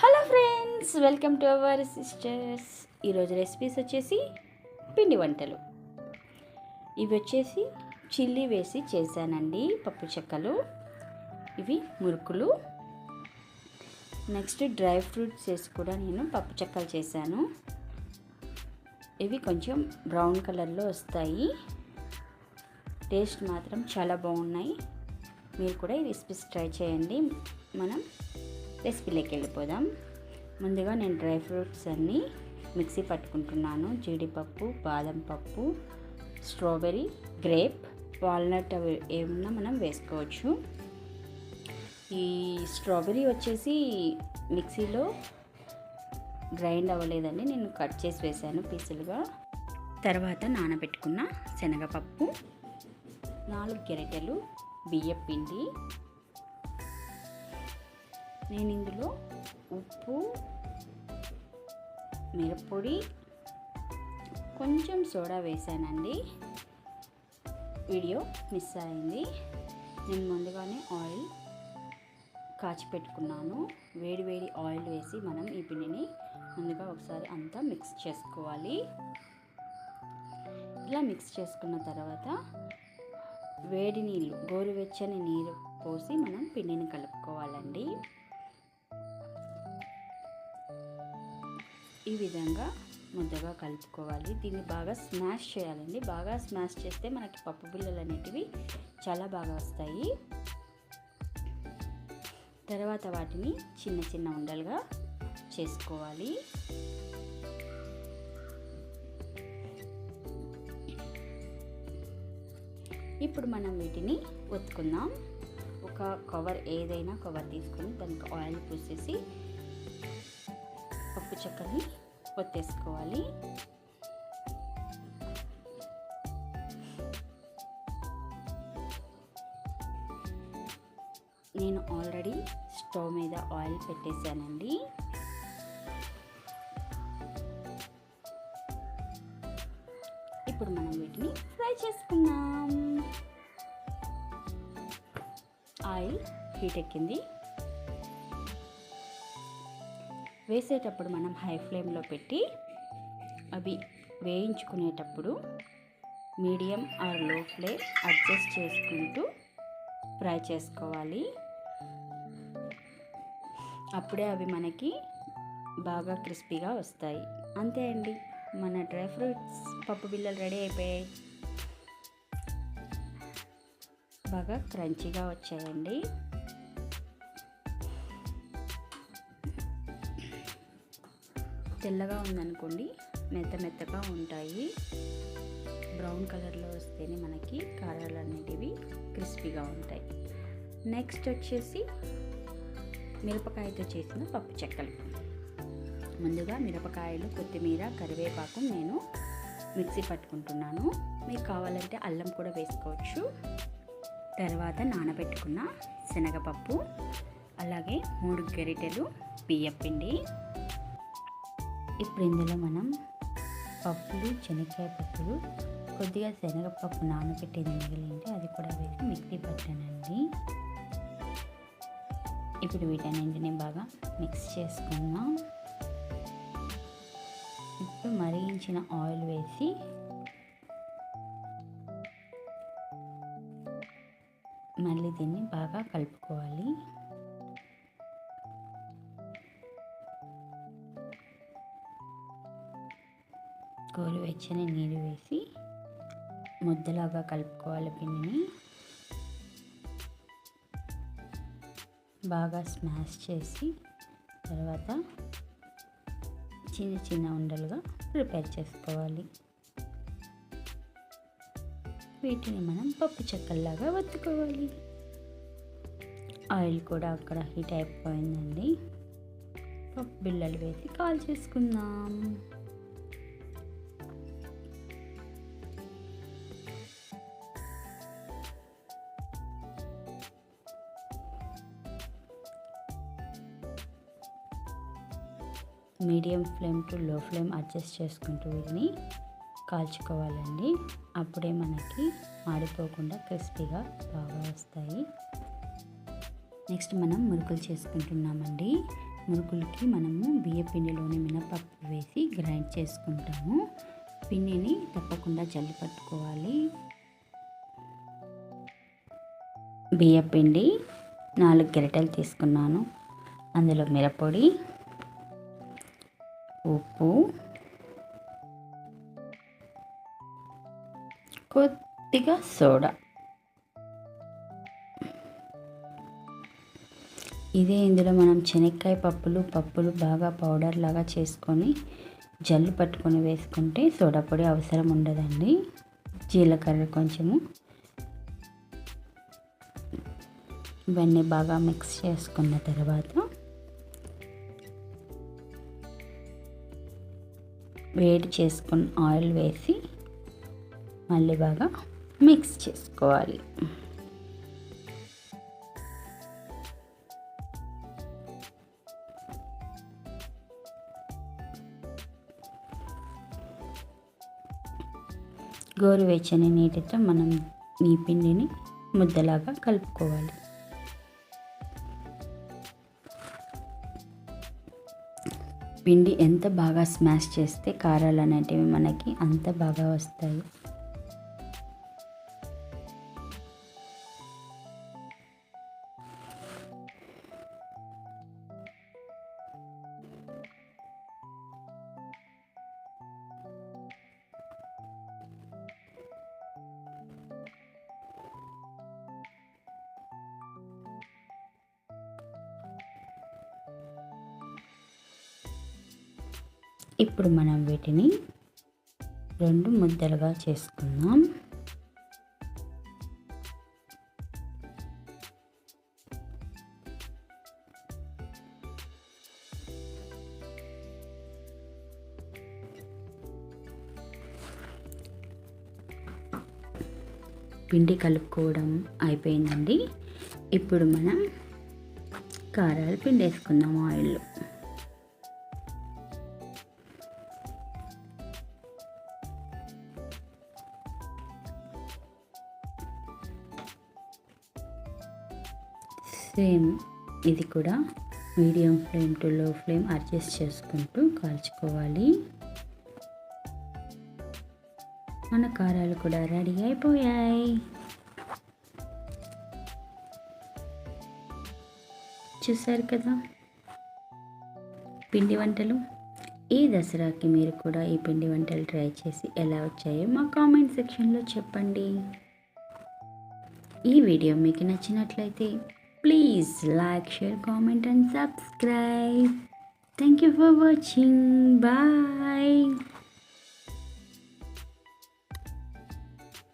Hello friends welcome to our sisters. ఈరోజు recipes వచ్చేసి పిండి వంటలు. ఇవి వచ్చేసి చిల్లీ వేసి చేశానండి పప్పు చెక్కలు. ఇవి మురుకులు. నెక్స్ట్ డ్రై ఫ్రూట్స్ వేసి కూడా నేను పప్పు చెక్కలు చేశాను. ఇవి కొంచెం బ్రౌన్ కలర్లో వస్తాయి. టేస్ట్ మాత్రం చాలా బాగున్నాయి. మీరు కూడా ఈ రెసిపీస్ ట్రై చేయండి. మనం రెసిపీలోకి వెళ్ళిపోదాం. ముందుగా నేను డ్రై ఫ్రూట్స్ అన్నీ మిక్సీ పట్టుకుంటున్నాను. జీడిపప్పు బాదం పప్పు స్ట్రాబెర్రీ గ్రేప్ వాల్నట్ అవి ఏమన్నా మనం వేసుకోవచ్చు. ఈ స్ట్రాబెర్రీ వచ్చేసి మిక్సీలో గ్రైండ్ అవ్వలేదండి. నేను కట్ చేసి వేసాను పీసులుగా. తర్వాత నానబెట్టుకున్న శనగపప్పు నాలుగు గెరిటెలు బియ్యం పిండి నేను ఇందులో ఉప్పు మిరప్పొడి కొంచెం సోడా వేసానండి. వీడియో మిస్ అయింది. నేను ముందుగానే ఆయిల్ కాచి పెట్టుకున్నాను. వేడి వేడి ఆయిల్ వేసి మనం ఈ పిండిని ముందుగా ఒకసారి అంతా మిక్స్ చేసుకోవాలి. ఇలా మిక్స్ చేసుకున్న తర్వాత వేడి నీళ్ళు గోరువెచ్చని నీరు పోసి మనం పిండిని కలుపుకోవాలండి. ఈ విధంగా ముద్దగా కలుపుకోవాలి. దీన్ని బాగా స్మాష్ చేయాలండి. బాగా స్మాష్ చేస్తే మనకి పప్పు బిళ్ళలు అనేటివి చాలా బాగా వస్తాయి. తర్వాత వాటిని చిన్న చిన్న ఉండలుగా చేసుకోవాలి. ఇప్పుడు మనం వీటిని ఒత్తుకుందాం. ఒక కవర్ ఏదైనా కవర్ తీసుకొని దానికి ఆయిల్ పూసేసి చెక్కని ఒత్తేసుకోవాలి నేను ఆల్రెడీ స్టవ్ మీద ఆయిల్ పెట్టేశానండి. ఇప్పుడు మనం వీటిని ఫ్రై చేసుకుందాం. ఆయిల్ హీట్ ఎక్కింది. వేసేటప్పుడు మనం హై ఫ్లేమ్లో పెట్టి అవి వేయించుకునేటప్పుడు మీడియం ఆర్లో ఫ్లేమ్ అడ్జస్ట్ చేసుకుంటూ ఫ్రై చేసుకోవాలి. అప్పుడే అవి మనకి బాగా క్రిస్పీగా వస్తాయి. అంతే అండి. మన డ్రై ఫ్రూట్స్ పప్పు బిళ్ళలు రెడీ అయిపోయాయి. బాగా క్రంచీగా వచ్చాయండి. తెల్లగా ఉందనుకోండి మెత్త మెత్తగా ఉంటాయి. బ్రౌన్ కలర్లో వస్తేనే మనకి కారాలు అనేటివి క్రిస్పీగా ఉంటాయి. నెక్స్ట్ వచ్చేసి మిరపకాయతో చేసిన పప్పు చెక్కలు. ముందుగా మిరపకాయలు కొత్తిమీర కరివేపాకు నేను మిక్సీ పట్టుకుంటున్నాను. మీకు కావాలంటే అల్లం కూడా వేసుకోవచ్చు. తర్వాత నానబెట్టుకున్న శనగపప్పు అలాగే మూడు గరిటెలు బియ్యపిండి. ఇప్పుడు ఇందులో మనం పప్పులు శనగకాయ పప్పులు కొద్దిగా శనగపప్పు నానబెట్టేది మిగిలింటే అది కూడా వేసి మిక్సీ పట్టానండి. ఇప్పుడు వీటన్నింటిని బాగా మిక్స్ చేసుకుందాం. ఇప్పుడు మరిగించిన ఆయిల్ వేసి మళ్ళీ దీన్ని బాగా కలుపుకోవాలి. గోరువెచ్చని నీరు వేసి ముద్దలాగా కలుపుకోవాలి పిండిని. బాగా స్మాష్ చేసి తర్వాత చిన్న చిన్న ఉండలుగా ప్రిపేర్ చేసుకోవాలి. వీటిని మనం పప్పు చెక్కల్లాగా వత్తుకోవాలి ఆయిల్ కూడా అక్కడ హీట్ అయిపోయిందండి. పప్పు బిళ్ళలు వేసి కాల్ చేసుకుందాం. Medium flame to low flame adjust చేసుకుంటూ వీటిని కాల్చుకోవాలండి. అప్పుడే మనకి మాడిపోకుండా క్రిస్పీగా బాగా వస్తాయి. నెక్స్ట్ మనం మురుకులు చేసుకుంటున్నామండి. మురుకులకి మనము బియ్య పిండిలోని మినపప్పు వేసి గ్రైండ్ చేసుకుంటాము. పిండిని తప్పకుండా జల్లి పట్టుకోవాలి. బియ్య పిండి నాలుగు గరిటెలు తీసుకున్నాను. అందులో మిరపొడి ఉప్పు. కొద్దిగా సోడా. ఇదే ఇందులో మనం శనక్కాయ పప్పులు పప్పులు బాగా పౌడర్ లాగా చేసుకొని జల్లు పట్టుకొని వేసుకుంటే సోడా పొడి అవసరం ఉండదండి. జీలకర్ర కొంచెము. ఇవన్నీ బాగా మిక్స్ చేసుకున్న తర్వాత వేడి చేసుకున్న ఆయిల్ వేసి మళ్ళీ బాగా మిక్స్ చేసుకోవాలి. గోరువెచ్చని నీటితో మనం ఈ పిండిని ముద్దలాగా కలుపుకోవాలి. పిండి ఎంత బాగా స్మాష్ చేస్తే కారాలు అనేటివి మనకి అంత బాగా వస్తాయి. ఇప్పుడు మనం వీటిని రెండు ముద్దలుగా చేసుకుందాం. పిండి కలుపుకోవడం అయిపోయిందండి. ఇప్పుడు మనం కారాలు పిండి వేసుకుందాం ఆయిల్లో. సేమ్ ఇది కూడా medium flame to low flame adjust చేసుకుంటూ కాల్చుకోవాలి. మన కారాలు కూడా రెడీ అయిపోయాయి. చూసారు కదా? పిండి వంటలు? ఈ దసరాకి మీరు కూడా ఈ పిండి వంటలు ట్రై చేసి ఎలా వచ్చాయో మా కామెంట్ సెక్షన్లో చెప్పండి. ఈ వీడియో మీకు నచ్చినట్లయితే Please like, share, comment and subscribe. Thank you for watching. Bye.